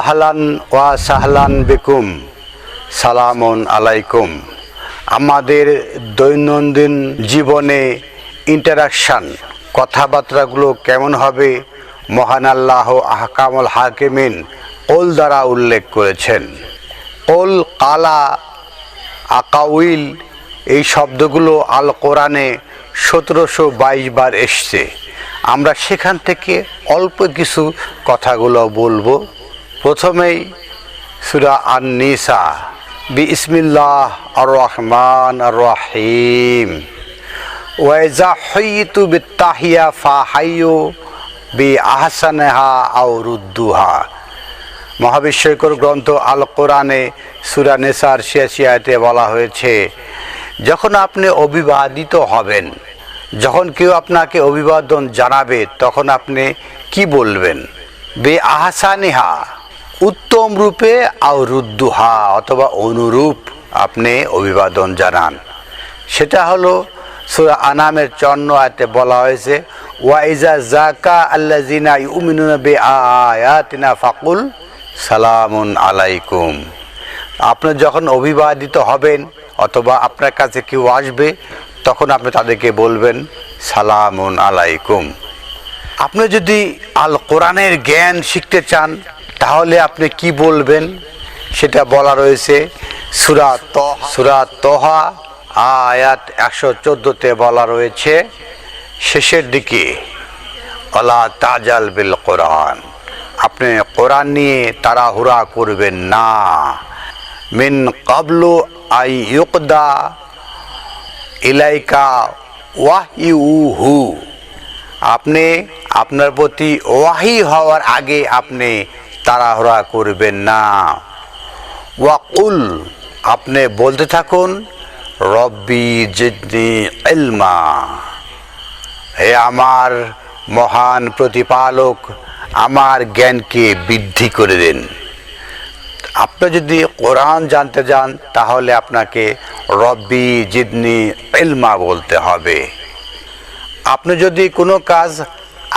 আহলান ওয়া সাহলান বেকুম, সালামুন আলাইকুম। আমাদের দৈনন্দিন জীবনে ইন্টারাকশান কথাবার্তাগুলো কেমন হবে, মহান আল্লাহ আহকামুল হাকিমিন ওল দ্বারা উল্লেখ করেছেন। ওল কালা, আকাউইল, এই শব্দগুলো আল কোরআনে সতেরোশো বাইশ বার এসছে। আমরা সেখান থেকে অল্প কিছু কথাগুলো বলব। প্রথমেই সুরা আন নিসা বি ইসমিল্লাহ আর রহমান আর রহিম ওয়াইজা হইতু বি তাহিয়া ফা হাইয়ু বি আহসানেহা আও রুদ্দুহা। মহাবিশ্বকর গ্রন্থ আল কোরআনে সুরা নেসার শিয়াশিয়াতে বলা হয়েছে, যখন আপনি অভিবাদিত হবেন, যখন কেউ আপনাকে অভিবাদন জানাবে, তখন আপনি কি বলবেন? বে আহসানিহা উত্তম রূপে আও রুদ্দুহা অথবা অনুরূপ আপনি অভিবাদন জানান। সেটা হলো সুরা আনামের চন্ন আয়তে বলা হয়েছে ওয়াইজা জাকা আল্লাজিনা ইউমিনুনা বে আয়াতিনা ফাকুল সালামুন আলাইকুম। আপনি যখন অভিবাদিত হবেন অথবা আপনার কাছে কেউ আসবে, তখন আপনি তাদেরকে বলবেন, সালামুন আলাইকুম। আপনি যদি আল কোরআনের জ্ঞান শিখতে চান তাহলে আপনি কি বলবেন? সেটা বলা রয়েছে সুরা সুরা তহা, আয়াত একশো চোদ্দোতে বলা রয়েছে, শেষের দিকে অলা তাজাল বিল কোরআন। আপনি কোরআন নিয়ে তাড়াহুড়া করবেন না। মিন কাবলু আই ইউকদা ইলাইকা ওয়াহিউহু। আপনি আপনার প্রতি ওয়াহি হওয়ার আগে আপনি তাড়াহুড়া করবেন না। ওয়াকুল আপনি বলতে থাকুন, রব্বি জিদনি ইলমা। হে আমার মহান প্রতিপালক, আমার জ্ঞানকে বৃদ্ধি করে দেন। আপনি যদি কোরআন জানতে যান, তাহলে আপনাকে রব্বি জিদনি ইলমা বলতে হবে। আপনি যদি কোনো কাজ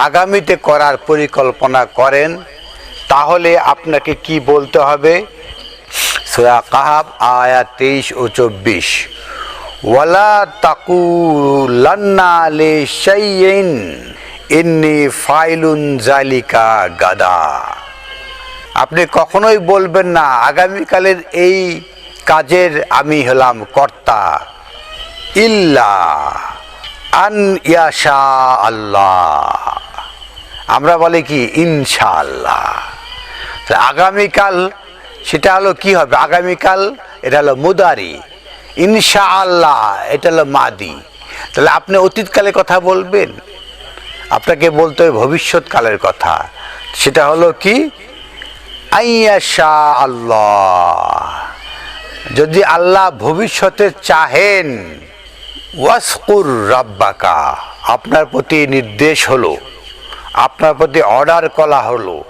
আগামীতে করার পরিকল্পনা করেন তাহলে আপনাকে কি বলতে হবে? সুরা কাহাব আয়াত তেইশ ও চব্বিশ। ওয়ালা তাকুলান্না লে শাইইন ইন্নি ফাইলুন জালিকা গাদা। আপনি কখনোই বলবেন না, আগামীকালের এই কাজের আমি হলাম কর্তা। ইল্লা আন ইয়াশা আল্লাহ। আমরা বলি কি, ইনশাআল্লাহ। আগামীকাল সেটা হলো কি হবে? আগামীকাল এটা হলো মুদারি। ইনশা আল্লাহ এটা হলো মাদি। তাহলে আপনি অতীতকালে কথা বলবেন? আপনাকে বলতে হবে ভবিষ্যৎকালের কথা। সেটা হলো কি? আইয়াশা আল্লাহ যদি আল্লাহ ভবিষ্যতে চাহেন, ওয়াসকুর রাব্বাকা, আপনার প্রতি নির্দেশ হলো, আপনার প্রতি অর্ডার করা হলো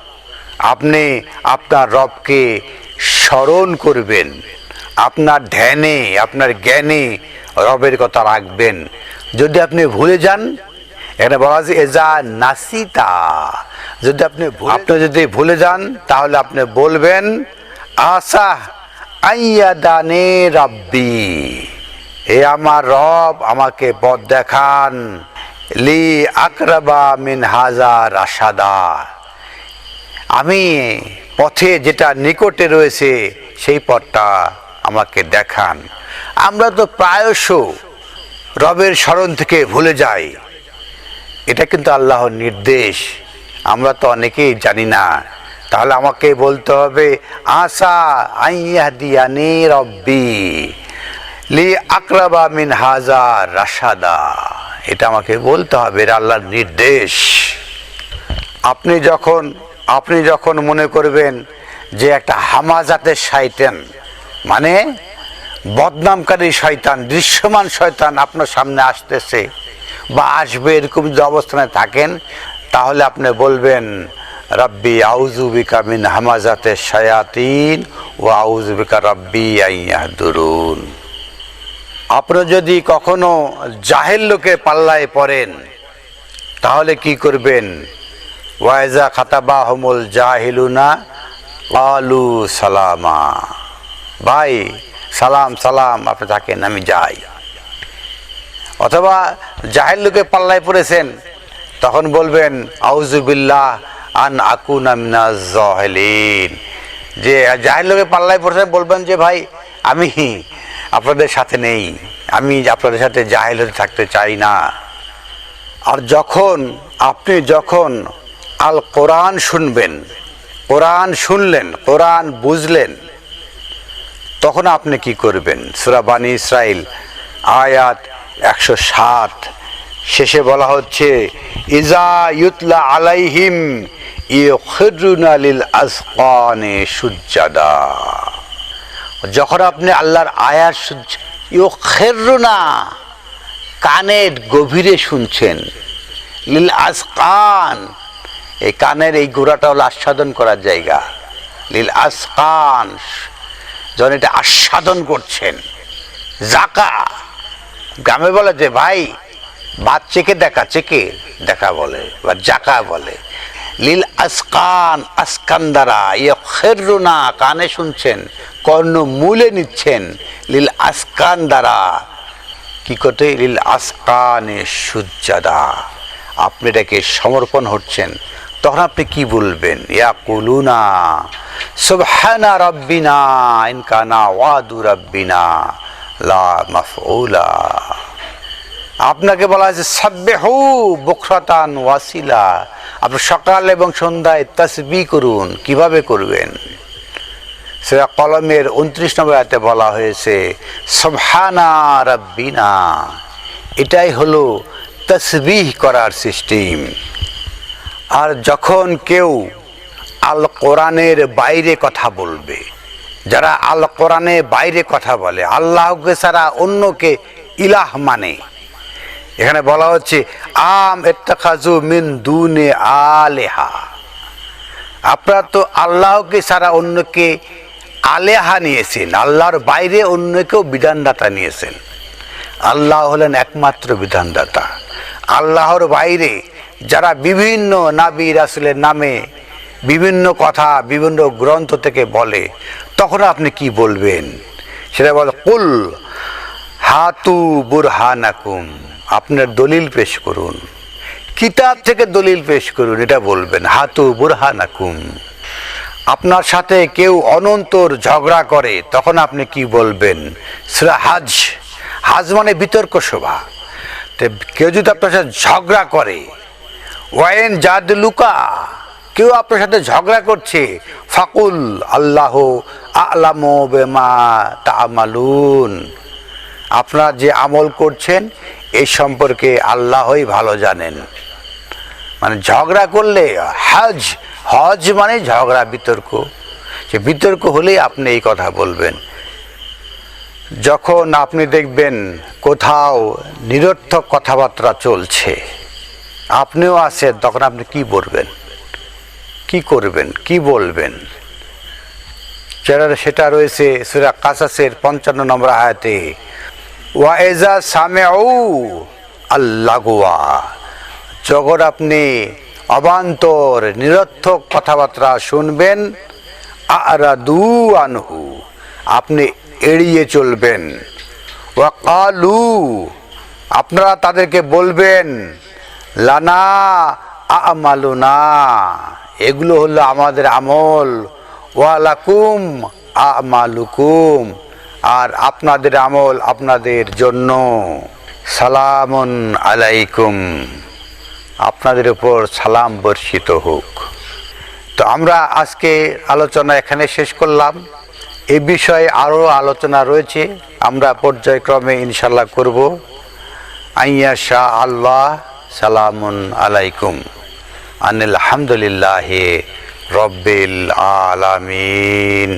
আপনি আপনার রবকে স্মরণ করবেন। আপনার ধ্যানে, আপনার জ্ঞানে রবের কথা রাখবেন। যদি আপনি ভুলে যান, এখানে বলা আছে, এজা নাসিতা। যদি আপনি আপনি যদি ভুলে যান, তাহলে আপনি বলবেন, আশা আইয়া দানে রাব্বি। হে আমার রব, আমাকে পথ দেখান। লি আকরাবা মিন হাজার আসাদা আমি পথে যেটা নিকটে রয়েছে, সেই পথটা আমাকে দেখান। আমরা তো প্রায়শ রবের স্মরণ থেকে ভুলে যাই। এটা কিন্তু আল্লাহর নির্দেশ। আমরা তো অনেকেই জানি না। তাহলে আমাকে বলতে হবে, আশা আইয়া দিয়ানি রব্বি লি আকরাবা মিন হাজার রাসাদা এটা আমাকে বলতে হবে আল্লাহর নির্দেশ। আপনি যখন আপনি যখন মনে করবেন যে একটা হামাজাতের শয়তান মানে বদনামকারী শয়তান, দৃশ্যমান শয়তান আপনার সামনে আসতেছে বা আসবে, এরকম যদি অবস্থানে থাকেন, তাহলে আপনি বলবেন, রাব্বি আউজুবিকা মিন হামাজাতে শায়াতিন ও আউজুবিকা রাব্বি আইয়াহদুরুন আপনি যদি কখনো জাহেল লোকের পাল্লায় পড়েন, তাহলে কি করবেন? ওয়াইজা খাতাবা হমুল জাহিলুনা আলু সালামা। ভাই, সালাম সালাম, আপনি থাকেন, আমি যাই। অথবা জাহের লোকে পাল্লায় পড়েছেন, তখন বলবেন আউজুবিল্লাহ আন আকুন জাহেলিন। যে জাহের লোকে পাল্লায় পড়েছেন, বলবেন যে, ভাই, আমি আপনাদের সাথে নেই। আমি আপনাদের সাথে জাহেল হতে থাকতে চাই না। আর যখন, আপনি যখন আল কোরআন শুনবেন। কোরআন শুনলেন, কোরআন বুঝলেন। তখন আপনি কি করবেন? সুরা বানী ইসরাইল আয়াত একশো সাত। শেষে বলা হচ্ছে, ইজা ইউতলা আলাইহিম যখন আপনি আল্লাহর আয়াত ইয়ুখিরুনা কানের গভীরে শুনছেন, লিল আসকান এই কানের এই গোড়াটা হলো আস্বাদন করার জায়গা। লীল আসকান, যখন এটা আস্বাদন করছেন, জাকা। গ্রামে বলে যে, ভাই ভাত চেকে দেখা চেকে দেখা বলে বা জাকা বলে? লীল আসকান আসকান দ্বারা ইয়খেরুনা কানে শুনছেন, কর্ণ মূলে নিচ্ছেন। লীল আসকান দ্বারা কি করতে? লীল আসকানে সুজ্জাদা। আপনি এটাকে সমর্পণ হচ্ছেন। তখন আপনি কি বলবেন? ইয়া সুবহানা রব্বিনা ইনকানা ওয়াদু রব্বিনা, লা মাফউলা। আপনাকে বলা হয়েছে, সাব্বেহু বক্রতান ওয়াসিলা। আপনি সকাল এবং সন্ধ্যায় তসবি করুন। কীভাবে করবেন? সেটা কলমের উনত্রিশ নম্বর আয়তে বলা হয়েছে, সবহানা রব্বিনা। এটাই হলো তসবিহ করার সিস্টেম। আর যখন কেউ আল কোরআনের বাইরে কথা বলবে, যারা আল কোরআনের বাইরে কথা বলে, আল্লাহকে ছাড়া অন্যকে ইলাহ মানে। এখানে বলা হচ্ছে, আম এত্তাখাজু মিন দুনে আলেহা। আপনারা তো আল্লাহকে ছাড়া অন্যকে আলেহা নিয়েছেন, আল্লাহর বাইরে অন্যকেও বিধানদাতা নিয়েছেন। আল্লাহ হলেন একমাত্র বিধানদাতা। আল্লাহর বাইরে যারা বিভিন্ন নাবি রাসুলের নামে বিভিন্ন কথা, বিভিন্ন গ্রন্থ থেকে বলে, তখন আপনি কি বলবেন? সেটা বলে, কুল হাতু বুরহানাকুম আপনার দলিল পেশ করুন। কিতাব থেকে দলিল পেশ করুন, এটা বলবেন, হাতু বুরহানাকুম আপনার সাথে কেউ অনন্তর ঝগড়া করে, তখন আপনি কি বলবেন? সেটা হাজ হাজ মানে বিতর্ক সভা। কেউ যদি আপনার সাথে ঝগড়া করে ওয়াইন জাদ লুকা, কেউ আপনার সাথে ঝগড়া করছে? ফাকুল আল্লাহ আলাম বেমা তামালুন। আপনারা যে আমল করছেন এই সম্পর্কে আল্লাহই ভালো জানেন। মানে ঝগড়া করলে হজ হজ মানে ঝগড়া, বিতর্ক। সে বিতর্ক হলেই আপনি এই কথা বলবেন। যখন আপনি দেখবেন কোথাও নিরর্থক কথাবার্তা চলছে আপনিও আছেন, তখন আপনি কি বলবেন? কি করবেন? কি বলবেন? সেটা রয়েছে সুরা কাসাসের পঞ্চান্ন নম্বর আয়াতে ওয়াইজা সামেউ আল্লাগুয়া জগৎ আপনি অবান্তর, নিরর্থক কথাবার্তা শুনবেন, আরাদু আনহু আপনি এড়িয়ে চলবেন। ওয়াকালু আপনারা তাদেরকে বলবেন লানা আমালুনা। এগুলো হলো আমাদের আমল। ওয়ালাকুম আমালুকুম। আর আপনাদের আমল আপনাদের জন্য। সালামুন আলাইকুম। আপনাদের উপর সালাম বর্ষিত হোক। তো আমরা আজকে আলোচনা এখানে শেষ করলাম। এ বিষয়ে আরও আলোচনা রয়েছে। আমরা পর্যায়ক্রমে ইনশাল্লাহ করব। আইয়া শাহ আল্লাহ। সালামুন আলাইকুম। আনিল হামদুলিল্লাহ রব্বিল আলামিন।